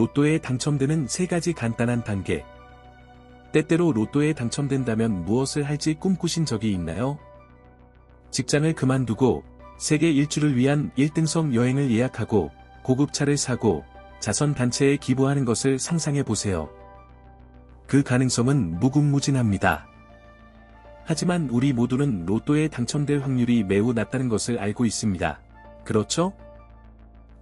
로또에 당첨되는 세 가지 간단한 단계. 때때로 로또에 당첨된다면 무엇을 할지 꿈꾸신 적이 있나요? 직장을 그만두고 세계 일주를 위한 1등석 여행을 예약하고 고급차를 사고 자선 단체에 기부하는 것을 상상해 보세요. 그 가능성은 무궁무진합니다. 하지만 우리 모두는 로또에 당첨될 확률이 매우 낮다는 것을 알고 있습니다. 그렇죠?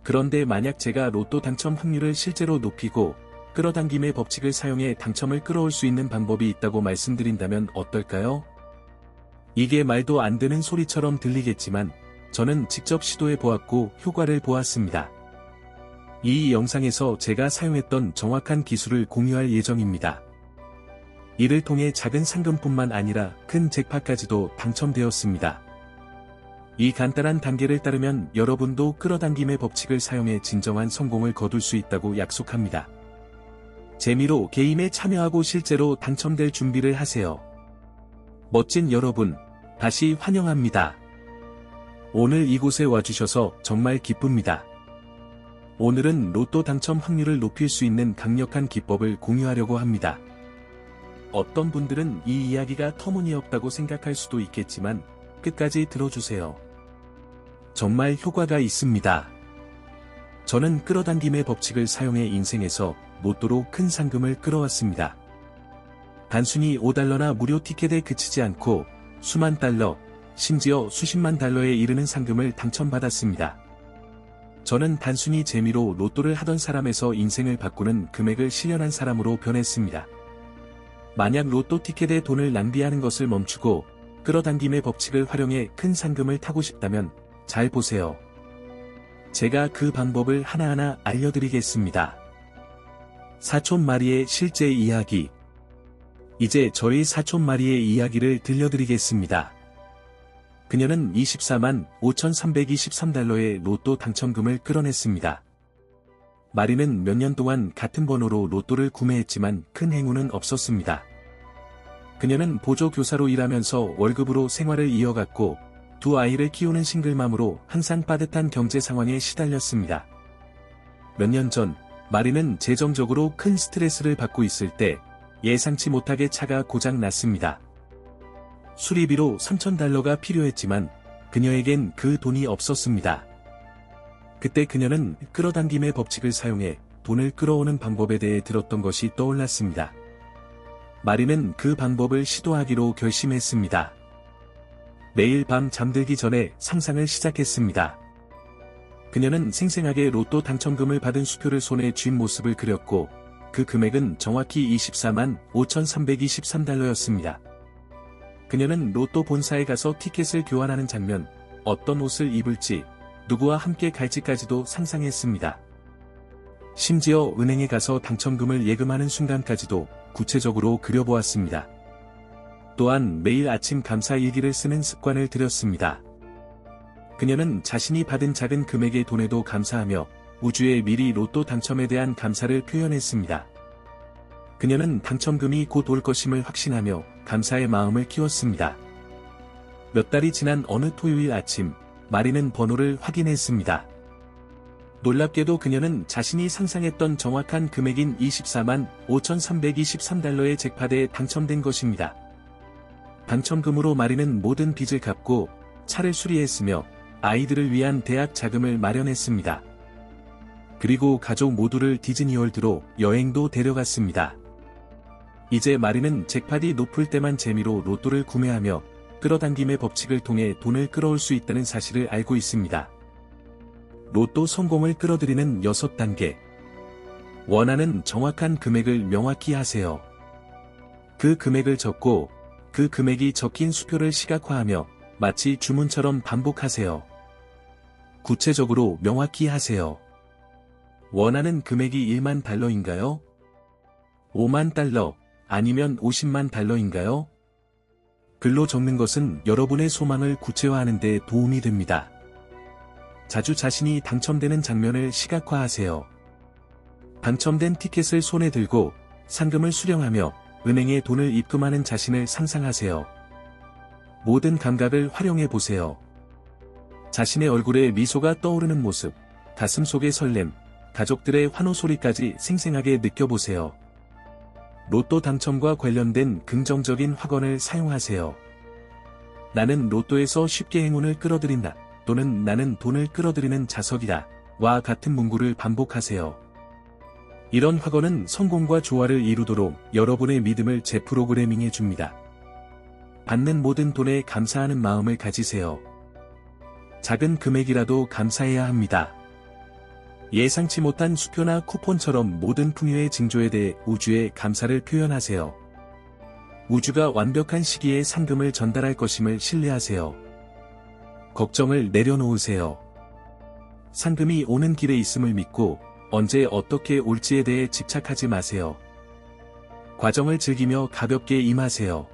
그런데 만약 제가 로또 당첨 확률을 실제로 높이고 끌어당김의 법칙을 사용해 당첨을 끌어올 수 있는 방법이 있다고 말씀드린다면 어떨까요? 이게 말도 안 되는 소리처럼 들리겠지만 저는 직접 시도해 보았고 효과를 보았습니다. 이 영상에서 제가 사용했던 정확한 기술을 공유할 예정입니다. 이를 통해 작은 상금뿐만 아니라 큰 잭팟까지도 당첨되었습니다. 이 간단한 단계를 따르면 여러분도 끌어당김의 법칙을 사용해 진정한 성공을 거둘 수 있다고 약속합니다. 재미로 게임에 참여하고 실제로 당첨될 준비를 하세요. 멋진 여러분, 다시 환영합니다. 오늘 이곳에 와주셔서 정말 기쁩니다. 오늘은 로또 당첨 확률을 높일 수 있는 강력한 기법을 공유하려고 합니다. 어떤 분들은 이 이야기가 터무니없다고 생각할 수도 있겠지만 끝까지 들어주세요. 정말 효과가 있습니다. 저는 끌어당김의 법칙을 사용해 인생에서 로또로 큰 상금을 끌어왔습니다. 단순히 5달러나 무료 티켓에 그치지 않고 수만 달러, 심지어 수십만 달러에 이르는 상금을 당첨받았습니다. 저는 단순히 재미로 로또를 하던 사람에서 인생을 바꾸는 금액을 실현한 사람으로 변했습니다. 만약 로또 티켓에 돈을 낭비하는 것을 멈추고 끌어당김의 법칙을 활용해 큰 상금을 타고 싶다면 잘 보세요. 제가 그 방법을 하나하나 알려드리겠습니다. 사촌 마리의 실제 이야기. 이제 저희 사촌 마리의 이야기를 들려드리겠습니다. 그녀는 24만 5,323달러의 로또 당첨금을 끌어냈습니다. 마리는 몇 년 동안 같은 번호로 로또를 구매했지만 큰 행운은 없었습니다. 그녀는 보조교사로 일하면서 월급으로 생활을 이어갔고 두 아이를 키우는 싱글맘으로 항상 빠듯한 경제 상황에 시달렸습니다. 몇 년 전, 마리는 재정적으로 큰 스트레스를 받고 있을 때 예상치 못하게 차가 고장 났습니다. 수리비로 3,000달러가 필요했지만 그녀에겐 그 돈이 없었습니다. 그때 그녀는 끌어당김의 법칙을 사용해 돈을 끌어오는 방법에 대해 들었던 것이 떠올랐습니다. 마리는 그 방법을 시도하기로 결심했습니다. 매일 밤 잠들기 전에 상상을 시작했습니다. 그녀는 생생하게 로또 당첨금을 받은 수표를 손에 쥔 모습을 그렸고 그 금액은 정확히 24만 5,323달러였습니다. 그녀는 로또 본사에 가서 티켓을 교환하는 장면, 어떤 옷을 입을지, 누구와 함께 갈지까지도 상상했습니다. 심지어 은행에 가서 당첨금을 예금하는 순간까지도 구체적으로 그려보았습니다. 또한 매일 아침 감사 일기를 쓰는 습관을 들였습니다. 그녀는 자신이 받은 작은 금액의 돈에도 감사하며 우주에 미리 로또 당첨에 대한 감사를 표현했습니다. 그녀는 당첨금이 곧 올 것임을 확신하며 감사의 마음을 키웠습니다. 몇 달이 지난 어느 토요일 아침, 마리는 번호를 확인했습니다. 놀랍게도 그녀는 자신이 상상했던 정확한 금액인 24만 5,323달러의 잭팟에 당첨된 것입니다. 당첨금으로 마리는 모든 빚을 갚고 차를 수리했으며 아이들을 위한 대학 자금을 마련했습니다. 그리고 가족 모두를 디즈니월드로 여행도 데려갔습니다. 이제 마리는 잭팟이 높을 때만 재미로 로또를 구매하며 끌어당김의 법칙을 통해 돈을 끌어올 수 있다는 사실을 알고 있습니다. 로또 성공을 끌어들이는 6단계. 원하는 정확한 금액을 명확히 하세요. 그 금액을 적고 그 금액이 적힌 수표를 시각화하며 마치 주문처럼 반복하세요. 구체적으로 명확히 하세요. 원하는 금액이 1만 달러인가요? 5만 달러, 아니면 50만 달러인가요? 글로 적는 것은 여러분의 소망을 구체화하는 데 도움이 됩니다. 자주 자신이 당첨되는 장면을 시각화하세요. 당첨된 티켓을 손에 들고 상금을 수령하며 은행에 돈을 입금하는 자신을 상상하세요. 모든 감각을 활용해 보세요. 자신의 얼굴에 미소가 떠오르는 모습, 가슴 속의 설렘, 가족들의 환호 소리까지 생생하게 느껴보세요. 로또 당첨과 관련된 긍정적인 확언을 사용하세요. 나는 로또에서 쉽게 행운을 끌어들인다. 또는 나는 돈을 끌어들이는 자석이다. 와 같은 문구를 반복하세요. 이런 확언은 성공과 조화를 이루도록 여러분의 믿음을 재프로그래밍해 줍니다. 받는 모든 돈에 감사하는 마음을 가지세요. 작은 금액이라도 감사해야 합니다. 예상치 못한 수표나 쿠폰처럼 모든 풍요의 징조에 대해 우주에 감사를 표현하세요. 우주가 완벽한 시기에 상금을 전달할 것임을 신뢰하세요. 걱정을 내려놓으세요. 상금이 오는 길에 있음을 믿고 언제 어떻게 올지에 대해 집착하지 마세요. 과정을 즐기며 가볍게 임하세요.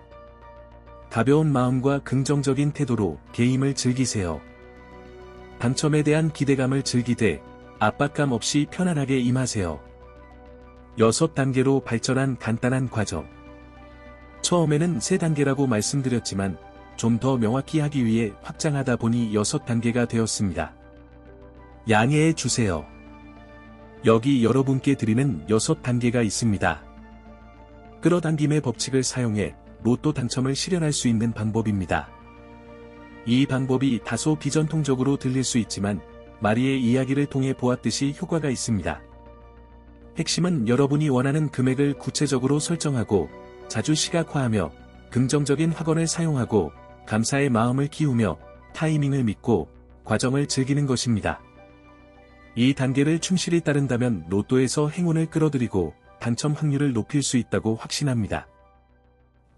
가벼운 마음과 긍정적인 태도로 게임을 즐기세요. 당첨에 대한 기대감을 즐기되 압박감 없이 편안하게 임하세요. 여섯 단계로 발전한 간단한 과정. 처음에는 세 단계라고 말씀드렸지만 좀 더 명확히 하기 위해 확장하다 보니 여섯 단계가 되었습니다. 양해해 주세요. 여기 여러분께 드리는 여섯 단계가 있습니다. 끌어당김의 법칙을 사용해 로또 당첨을 실현할 수 있는 방법입니다. 이 방법이 다소 비전통적으로 들릴 수 있지만 마리의 이야기를 통해 보았듯이 효과가 있습니다. 핵심은 여러분이 원하는 금액을 구체적으로 설정하고 자주 시각화하며 긍정적인 확언을 사용하고 감사의 마음을 키우며 타이밍을 믿고 과정을 즐기는 것입니다. 이 단계를 충실히 따른다면 로또에서 행운을 끌어들이고 당첨 확률을 높일 수 있다고 확신합니다.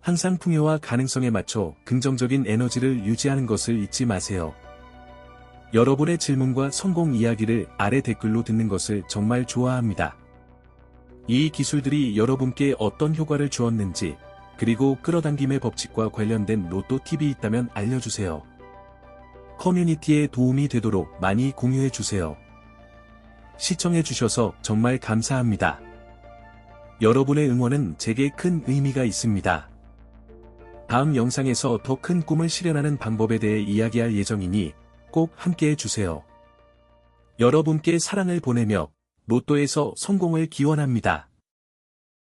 항상 풍요와 가능성에 맞춰 긍정적인 에너지를 유지하는 것을 잊지 마세요. 여러분의 질문과 성공 이야기를 아래 댓글로 듣는 것을 정말 좋아합니다. 이 기술들이 여러분께 어떤 효과를 주었는지, 그리고 끌어당김의 법칙과 관련된 로또 팁이 있다면 알려주세요. 커뮤니티에 도움이 되도록 많이 공유해주세요. 시청해주셔서 정말 감사합니다. 여러분의 응원은 제게 큰 의미가 있습니다. 다음 영상에서 더 큰 꿈을 실현하는 방법에 대해 이야기할 예정이니 꼭 함께 해 주세요. 여러분께 사랑을 보내며 로또에서 성공을 기원합니다.